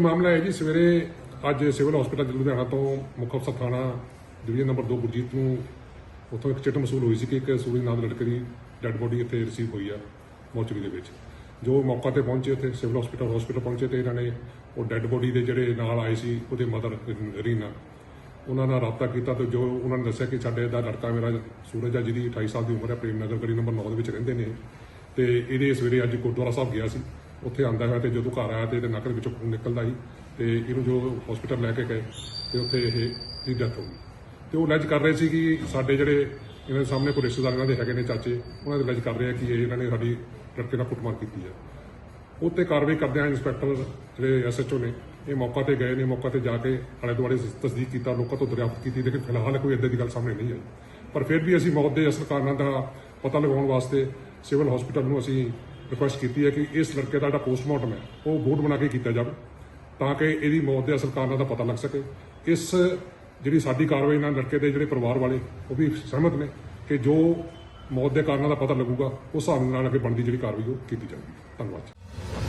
ਮਾਮਲਾ ਹੈ ਜੀ, ਸਵੇਰੇ ਅੱਜ ਸਿਵਲ ਹਸਪੀਟਲ ਲੁਧਿਆਣਾ ਤੋਂ ਮੁੱਖ ਅਫਸਰ ਥਾਣਾ ਡਿਵੀਜ਼ਨ ਨੰਬਰ 2 ਗੁਰਜੀਤ ਨੂੰ ਉੱਥੋਂ ਇੱਕ ਚਿੱਟ ਮਸੂਲ ਹੋਈ ਸੀ ਕਿ ਇੱਕ ਸੂਰੀ ਨਾਮ ਲੜਕੇ ਦੀ ਡੈੱਡ ਬੋਡੀ ਇੱਥੇ ਰਿਸੀਵ ਹੋਈ ਆ ਮੋਰਚਰੀ ਦੇ ਵਿੱਚ। ਜੋ ਮੌਕਾ ਤੇ ਪਹੁੰਚੇ ਉੱਥੇ, ਸਿਵਲ ਹਸਪੀਟਲ ਹਸਪੀਟਲ ਪਹੁੰਚੇ ਤੇ ਇਹਨਾਂ ਨੇ ਉਹ ਡੈੱਡ ਬੋਡੀ ਦੇ ਜਿਹੜੇ ਨਾਲ ਆਏ ਸੀ, ਉਹਦੇ ਮਦਰ ਰੀਨਾ, ਉਹਨਾਂ ਨਾਲ ਰਾਬਤਾ ਕੀਤਾ ਤੇ ਜੋ ਉਹਨਾਂ ਨੇ ਦੱਸਿਆ ਕਿ ਸਾਡੇ ਦਾ ਲੜਕਾ ਮੇਰਾ ਸੂਰਜ ਆ, ਜਿਹਦੀ 28 ਸਾਲ ਦੀ ਉਮਰ ਹੈ ਪ੍ਰੇਮ ਨਗਰ ਗਲੀ ਨੰਬਰ 9 ਦੇ ਵਿੱਚ ਰਹਿੰਦੇ ਨੇ। ਤੇ ਇਹਦੇ ਸਵੇਰੇ ਅੱਜ ਗੁਰਦੁਆਰਾ ਸਾਹਿਬ ਗਿਆ ਸੀ। ਉੱਥੇ ਆਂਦਾ ਹੋਇਆ ਤੇ ਜਦੋਂ ਘਰ ਆਇਆ ਤੇ ਇਹਦੇ ਨੱਕ ਦੇ ਵਿੱਚੋਂ ਖੂਨ ਨਿਕਲਦਾ ਸੀ ਤੇ ਇਹਨੂੰ ਜੋ ਹਸਪੀਟਲ ਲੈ ਕੇ ਗਏ ਤੇ ਉੱਥੇ ਇਹ ਦੀ ਡੈਥ ਹੋ ਗਈ। ਤੇ ਉਹ ਲੱਜ ਕਰ ਰਹੇ ਸੀ ਕਿ ਸਾਡੇ ਜਿਹੜੇ ਇਹਨਾਂ ਦੇ ਸਾਹਮਣੇ ਕੋਈ ਰਿਸ਼ਤੇਦਾਰ ਇਹਨਾਂ ਦੇ ਹੈਗੇ ਨੇ ਚਾਚੇ, ਉਹਨਾਂ ਦੇ ਲੱਜ ਕਰ ਰਹੇ ਆ ਕਿ ਇਹ ਇਹਨਾਂ ਨੇ ਸਾਡੀ ਲੜਕੇ ਨਾਲ ਕੁੱਟਮਾਰ ਕੀਤੀ ਹੈ ਉੱਤੇ ਕਾਰਵਾਈ ਕਰਦਿਆਂ ਇੰਸਪੈਕਟਰ ਜਿਹੜੇ ਐਸਐਚਓ ਨੇ, ਇਹ ਮੌਕਾ ਤੇ ਗਏ ਨੇ, ਮੌਕਾ ਤੇ ਜਾ ਕੇ ਆਲੇ ਦੁਆਲੇ ਤਸਦੀਕ ਕੀਤਾ, ਲੋਕਾਂ ਤੋਂ ਦਰਿਆਫਤ ਕੀਤੀ, ਲੇਕਿਨ ਫਿਲਹਾਲ ਕੋਈ ਏਦਾਂ ਦੀ ਗੱਲ ਸਾਹਮਣੇ ਨਹੀਂ ਆਈ। ਪਰ ਫਿਰ ਵੀ ਅਸੀਂ ਮੌਤ ਦੇ ਅਸਲ ਕਾਰਨਾਂ ਦਾ ਪਤਾ ਲਗਾਉਣ ਵਾਸਤੇ ਸਿਵਲ ਹਸਪੀਟਲ ਨੂੰ ਅਸੀਂ ਰਿਕੁਐਸਟ ਕੀਤੀ ਹੈ ਕਿ ਇਸ ਲੜਕੇ ਦਾ ਜਿਹੜਾ ਪੋਸਟਮਾਰਟਮ ਹੈ, ਉਹ ਬੋਰਡ ਬਣਾ ਕੇ ਕੀਤਾ ਜਾਵੇ, ਤਾਂ ਕਿ ਇਹਦੀ ਮੌਤ ਦੇ ਅਸਲ ਕਾਰਨਾਂ ਦਾ ਪਤਾ ਲੱਗ ਸਕੇ। ਇਸ ਜਿਹੜੀ ਸਾਡੀ ਕਾਰਵਾਈ ਨਾਲ ਲੜਕੇ ਦੇ ਜਿਹੜੇ ਪਰਿਵਾਰ ਵਾਲੇ, ਉਹ ਵੀ ਸਹਿਮਤ ਨੇ ਕਿ ਜੋ ਮੌਤ ਦੇ ਕਾਰਨਾਂ ਦਾ ਪਤਾ ਲੱਗੂਗਾ, ਉਸ ਹਿਸਾਬ ਨਾਲ ਅੱਗੇ ਬਣਦੀ ਜਿਹੜੀ ਕਾਰਵਾਈ ਉਹ ਕੀਤੀ ਜਾਵੇਗੀ ਧੰਨਵਾਦ